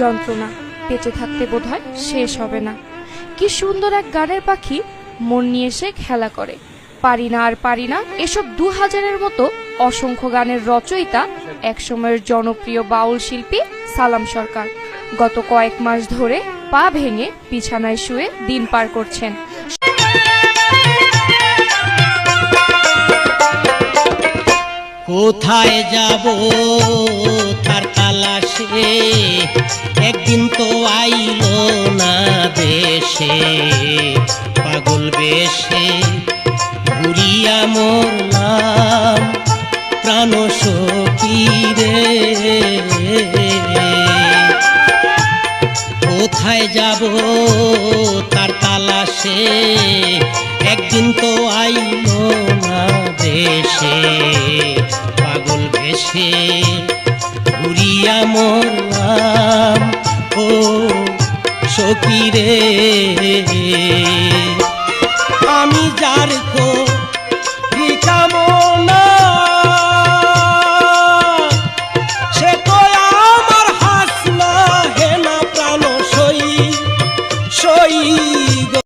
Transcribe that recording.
যন্ত্রণা। বেঁচে থাকতে বোধহয় শেষ হবে না। কি সুন্দর এক গানের পাখি মন নিয়ে সে খেলা করে। পারি না আর পারি না এসব দু হাজারের মতো অসংখ্য গানের রচয়িতা একসময়ের জনপ্রিয় বাউল শিল্পী সালাম সরকার। গত কয়েক মাস ধরে পা ভেঙে বিছানায় শুয়ে দিন পার করছেন। কোথায় যাব? তার তালাশে একদিন তো আইল না দেশে। পাগল বেশে ঘুরিয়া মরলাম প্রাণ সখী রে কোথায় যাব? তার তালাশে একদিন তো আইল না দেশে। ভেসে ঘুরিয়া মরলাম। ও সকিরে আমি যার কো